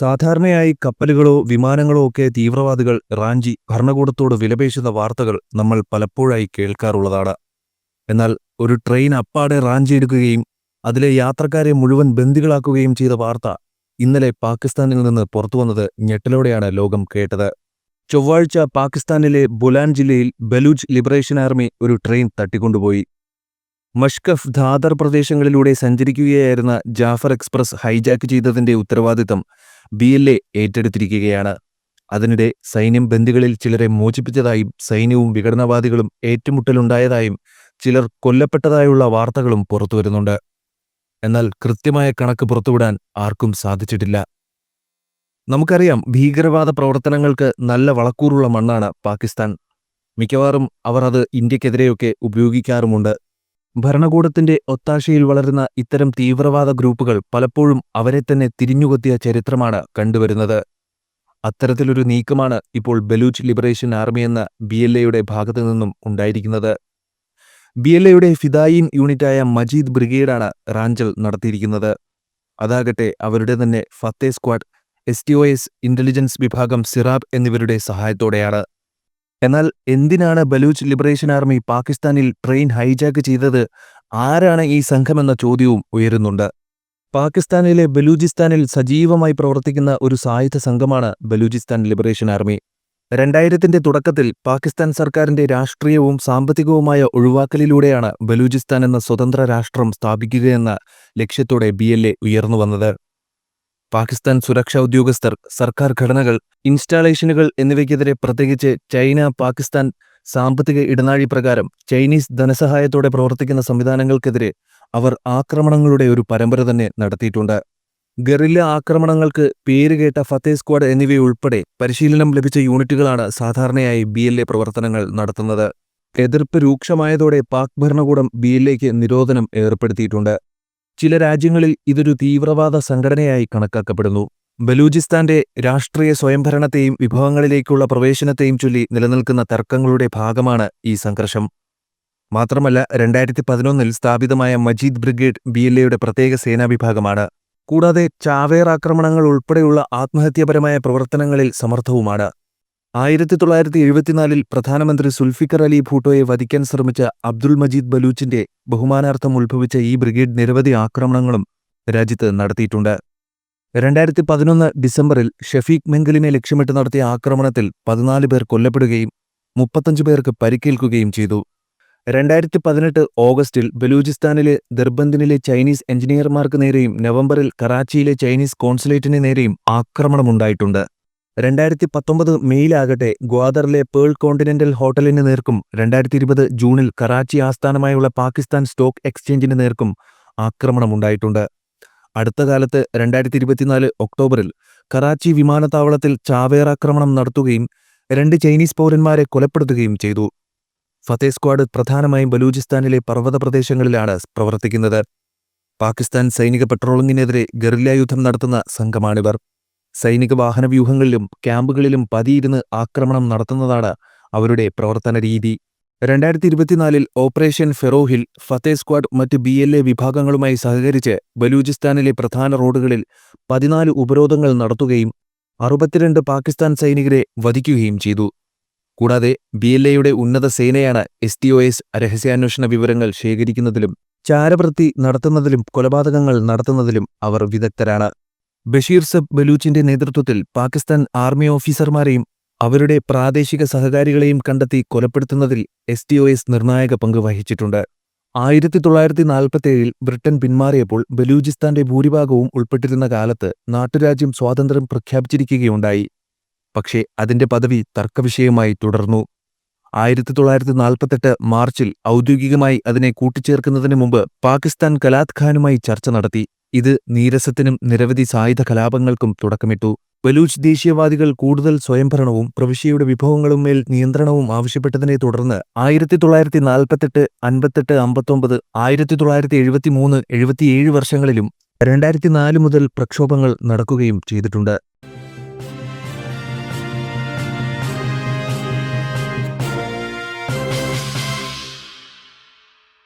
സാധാരണയായി കപ്പലുകളോ വിമാനങ്ങളോ ഒക്കെ തീവ്രവാദികൾ റാഞ്ചി ഭരണകൂടത്തോട് വിലപേശുന്ന വാർത്തകൾ നമ്മൾ പലപ്പോഴായി കേൾക്കാറുള്ളതാണ്. എന്നാൽ ഒരു ട്രെയിൻ അപ്പാടെ റാഞ്ചി എടുക്കുകയും അതിലെ യാത്രക്കാരെ മുഴുവൻ ബന്ദികളാക്കുകയും ചെയ്ത വാർത്ത ഇന്നലെ പാകിസ്ഥാനിൽ നിന്ന് പുറത്തുവന്നത് ഞെട്ടലോടെയാണ് ലോകം കേട്ടത്. ചൊവ്വാഴ്ച പാകിസ്ഥാനിലെ ബുലാൻ ജില്ലയിൽ ബലൂജ് ലിബറേഷൻ ആർമി ഒരു ട്രെയിൻ തട്ടിക്കൊണ്ടുപോയി. മഷ്കഫ് ധാദർ പ്രദേശങ്ങളിലൂടെ സഞ്ചരിക്കുകയായിരുന്ന ജാഫർ എക്സ്പ്രസ് ഹൈജാക്ക് ചെയ്തതിന്റെ ഉത്തരവാദിത്തം ബി എൽ എ ഏറ്റെടുത്തിരിക്കുകയാണ്. അതിനിടെ സൈന്യം ബന്ദികളിൽ ചിലരെ മോചിപ്പിച്ചതായും സൈന്യവും വിഘടനവാദികളും ഏറ്റുമുട്ടലുണ്ടായതായും ചിലർ കൊല്ലപ്പെട്ടതായുള്ള വാർത്തകളും പുറത്തുവരുന്നുണ്ട്. എന്നാൽ കൃത്യമായ കണക്ക് പുറത്തുവിടാൻ ആർക്കും സാധിച്ചിട്ടില്ല. നമുക്കറിയാം ഭീകരവാദ പ്രവർത്തനങ്ങൾക്ക് നല്ല വളക്കൂറുള്ള മണ്ണാണ് പാകിസ്ഥാൻ. മിക്കവാറും അവർ അത് ഇന്ത്യക്കെതിരെയൊക്കെ ഉപയോഗിക്കാറുമുണ്ട്. ഭരണകൂടത്തിന്റെ ഒത്താശയിൽ വളരുന്ന ഇത്തരം തീവ്രവാദ ഗ്രൂപ്പുകൾ പലപ്പോഴും അവരെ തന്നെ തിരിഞ്ഞുകൊത്തിയ ചരിത്രമാണ് കണ്ടുവരുന്നത്. അത്തരത്തിലൊരു നീക്കമാണ് ഇപ്പോൾ ബലൂച്ച് ലിബറേഷൻ ആർമി എന്ന ബി എൽ എയുടെ ഭാഗത്തു നിന്നും ഉണ്ടായിരിക്കുന്നത്. ബി എൽ എയുടെ ഫിദായിൻ യൂണിറ്റായ മജീദ് ബ്രിഗേഡാണ് റാഞ്ചൽ നടത്തിയിരിക്കുന്നത്. അതാകട്ടെ അവരുടെ തന്നെ Fateh squad S T O S intelligence വിഭാഗം സിറാബ് എന്നിവരുടെ സഹായത്തോടെയാണ്. എന്നാൽ എന്തിനാണ് ബലൂച്ച് ലിബറേഷൻ ആർമി പാകിസ്ഥാനിൽ ട്രെയിൻ ഹൈജാക്ക് ചെയ്തത്? ആരാണ് ഈ സംഘമെന്ന ചോദ്യവും ഉയരുന്നുണ്ട്. പാകിസ്ഥാനിലെ ബലൂചിസ്ഥാനിൽ സജീവമായി പ്രവർത്തിക്കുന്ന ഒരു സായുധ സംഘമാണ് ബലൂചിസ്ഥാൻ ലിബറേഷൻ ആർമി. രണ്ടായിരത്തിന്റെ തുടക്കത്തിൽ പാകിസ്ഥാൻ സർക്കാരിന്റെ രാഷ്ട്രീയവും സാമ്പത്തികവുമായ ഒഴിവാക്കലിലൂടെയാണ് ബലൂചിസ്ഥാൻ എന്ന സ്വതന്ത്ര രാഷ്ട്രം സ്ഥാപിക്കുകയെന്ന ലക്ഷ്യത്തോടെ ബി എൽ എ ഉയർന്നുവന്നത് പാകിസ്ഥാൻ സുരക്ഷാ ഉദ്യോഗസ്ഥർ സർക്കാർ ഘടനകൾ ഇൻസ്റ്റാളേഷനുകൾ എന്നിവയ്ക്കെതിരെ പ്രത്യേകിച്ച് ചൈന പാകിസ്ഥാൻ സാമ്പത്തിക ഇടനാഴി പ്രകാരം ചൈനീസ് ധനസഹായത്തോടെ പ്രവർത്തിക്കുന്ന സംവിധാനങ്ങൾക്കെതിരെ അവർ ആക്രമണങ്ങളുടെ ഒരു പരമ്പര തന്നെ നടത്തിയിട്ടുണ്ട്. ഗറില്ല ആക്രമണങ്ങൾക്ക് പേരുകേട്ട ഫത്തേ സ്ക്വാഡ് എന്നിവയുൾപ്പെടെ പരിശീലനം ലഭിച്ച യൂണിറ്റുകളാണ് സാധാരണയായി ബി എൽ എ പ്രവർത്തനങ്ങൾ നടത്തുന്നത്. എതിർപ്പ് രൂക്ഷമായതോടെ പാക് ഭരണകൂടം ബി എൽ എക്ക് നിരോധനം ഏർപ്പെടുത്തിയിട്ടുണ്ട്. ചില രാജ്യങ്ങളിൽ ഇതൊരു തീവ്രവാദ സംഘടനയായി കണക്കാക്കപ്പെടുന്നു. ബലൂചിസ്ഥാന്റെ രാഷ്ട്രീയ സ്വയംഭരണത്തെയും വിഭവങ്ങളിലേക്കുള്ള പ്രവേശനത്തെയും ചൊല്ലി നിലനിൽക്കുന്ന തർക്കങ്ങളുടെ ഭാഗമാണ് ഈ സംഘർഷം. മാത്രമല്ല രണ്ടായിരത്തി പതിനൊന്നിൽ സ്ഥാപിതമായ മജീദ് ബ്രിഗേഡ് ബി എൽ എയുടെ പ്രത്യേക സേനാവിഭാഗമാണ്. കൂടാതെ ചാവേർ ആക്രമണങ്ങൾ ഉൾപ്പെടെയുള്ള ആത്മഹത്യാപരമായ പ്രവർത്തനങ്ങളിൽ സമർത്ഥവുമാണ്. ആയിരത്തി തൊള്ളായിരത്തി എഴുപത്തിനാലിൽ പ്രധാനമന്ത്രി സുൽഫിക്കർ അലി ഭൂട്ടോയെ വധിക്കാൻ ശ്രമിച്ച അബ്ദുൾ മജീദ് ബലൂച്ചിന്റെ ബഹുമാനാർത്ഥം ഉത്ഭവിച്ച ഈ ബ്രിഗേഡ് നിരവധി ആക്രമണങ്ങളും രാജ്യത്ത് നടത്തിയിട്ടുണ്ട്. രണ്ടായിരത്തി പതിനൊന്ന് ഡിസംബറിൽ ഷഫീഖ് മെങ്കലിനെ ലക്ഷ്യമിട്ട് നടത്തിയ ആക്രമണത്തിൽ പതിനാല് പേർ കൊല്ലപ്പെടുകയും മുപ്പത്തഞ്ച് പേർക്ക് പരിക്കേൽക്കുകയും ചെയ്തു. രണ്ടായിരത്തി പതിനെട്ട് ഓഗസ്റ്റിൽ ബലൂചിസ്ഥാനിലെ ദർബന്ദിനിലെ ചൈനീസ് എഞ്ചിനീയർമാർക്ക് നേരെയും നവംബറിൽ കറാച്ചിയിലെ ചൈനീസ് കോൺസുലേറ്റിന് നേരെയും ആക്രമണമുണ്ടായിട്ടുണ്ട്. രണ്ടായിരത്തി പത്തൊമ്പത് മെയ്യിലാകട്ടെ ഗ്വാദറിലെ പേൾ കോണ്ടിനെന്റൽ ഹോട്ടലിന് നേർക്കും. രണ്ടായിരത്തി ഇരുപത് ജൂണിൽ കറാച്ചി ആസ്ഥാനമായുള്ള പാകിസ്ഥാൻ സ്റ്റോക്ക് എക്സ്ചേഞ്ചിന് നേർക്കും ആക്രമണമുണ്ടായിട്ടുണ്ട്. അടുത്ത കാലത്ത് രണ്ടായിരത്തി ഇരുപത്തിനാല് ഒക്ടോബറിൽ കറാച്ചി വിമാനത്താവളത്തിൽ ചാവേറാക്രമണം നടത്തുകയും രണ്ട് ചൈനീസ് പൗരന്മാരെ കൊലപ്പെടുത്തുകയും ചെയ്തു. ഫത്തേ സ്ക്വാഡ് പ്രധാനമായും ബലൂചിസ്ഥാനിലെ പർവത പ്രദേശങ്ങളിലാണ് പ്രവർത്തിക്കുന്നത്. പാകിസ്ഥാൻ സൈനിക പെട്രോളിംഗിനെതിരെ ഗറില്ല യുദ്ധം നടത്തുന്ന സംഘമാണിവർ. സൈനിക വാഹനവ്യൂഹങ്ങളിലും ക്യാമ്പുകളിലും പതിയിരുന്ന് ആക്രമണം നടത്തുന്നതാണ് അവരുടെ പ്രവർത്തന രീതി രണ്ടായിരത്തി ഇരുപത്തിനാലിൽ ഓപ്പറേഷൻ ഫെറോഹിൽ ഫത്തേ സ്ക്വാഡ് മറ്റ് ബി എൽ എ വിഭാഗങ്ങളുമായി സഹകരിച്ച് ബലൂചിസ്ഥാനിലെ പ്രധാന റോഡുകളിൽ പതിനാല് ഉപരോധങ്ങൾ നടത്തുകയും അറുപത്തിരണ്ട് പാകിസ്ഥാൻ സൈനികരെ വധിക്കുകയും ചെയ്തു. കൂടാതെ ബി എൽ എയുടെ ഉന്നത സേനയാണ് എസ് ടി ഒ എസ് രഹസ്യാന്വേഷണ വിവരങ്ങൾ ശേഖരിക്കുന്നതിലും ചാരവൃത്തി നടത്തുന്നതിലും കൊലപാതകങ്ങൾ നടത്തുന്നതിലും അവർ വിദഗ്ധരാണ്. ബഷീർ സബ് ബലൂച്ചിന്റെ നേതൃത്വത്തിൽ പാകിസ്ഥാൻ ആർമി ഓഫീസർമാരെയും അവരുടെ പ്രാദേശിക സഹകാരികളെയും കണ്ടെത്തി കൊലപ്പെടുത്തുന്നതിൽ എസ് ടി ഒ എസ് നിർണായക പങ്ക് വഹിച്ചിട്ടുണ്ട്. ആയിരത്തി തൊള്ളായിരത്തി നാൽപ്പത്തേഴിൽ ബ്രിട്ടൻ പിന്മാറിയപ്പോൾ ബലൂചിസ്ഥാന്റെ ഭൂരിഭാഗവും ഉൾപ്പെട്ടിരുന്ന കാലത്ത് നാട്ടുരാജ്യം സ്വാതന്ത്ര്യം പ്രഖ്യാപിച്ചിരിക്കുകയുണ്ടായി. പക്ഷേ അതിന്റെ പദവി തർക്കവിഷയമായി തുടർന്നു. ആയിരത്തി തൊള്ളായിരത്തി നാൽപ്പത്തെട്ട് മാർച്ചിൽ ഔദ്യോഗികമായി അതിനെ കൂട്ടിച്ചേർക്കുന്നതിന് മുമ്പ് പാകിസ്ഥാൻ കലാത് ഖാനുമായി ചർച്ച നടത്തി. ഇത് നീരസത്തിനും നിരവധി സായുധ കലാപങ്ങൾക്കും തുടക്കമിട്ടു. ബലൂച്ച് ദേശീയവാദികൾ കൂടുതൽ സ്വയംഭരണവും പ്രവിശ്യയുടെ വിഭവങ്ങളും മേൽ നിയന്ത്രണവും ആവശ്യപ്പെട്ടതിനെ തുടർന്ന് ആയിരത്തി തൊള്ളായിരത്തി നാൽപ്പത്തെട്ട് അൻപത്തെട്ട് അമ്പത്തൊമ്പത് ആയിരത്തി തൊള്ളായിരത്തി എഴുപത്തിമൂന്ന് എഴുപത്തിയേഴ് വർഷങ്ങളിലും രണ്ടായിരത്തി നാല് മുതൽ പ്രക്ഷോഭങ്ങൾ നടക്കുകയും ചെയ്തിട്ടുണ്ട്.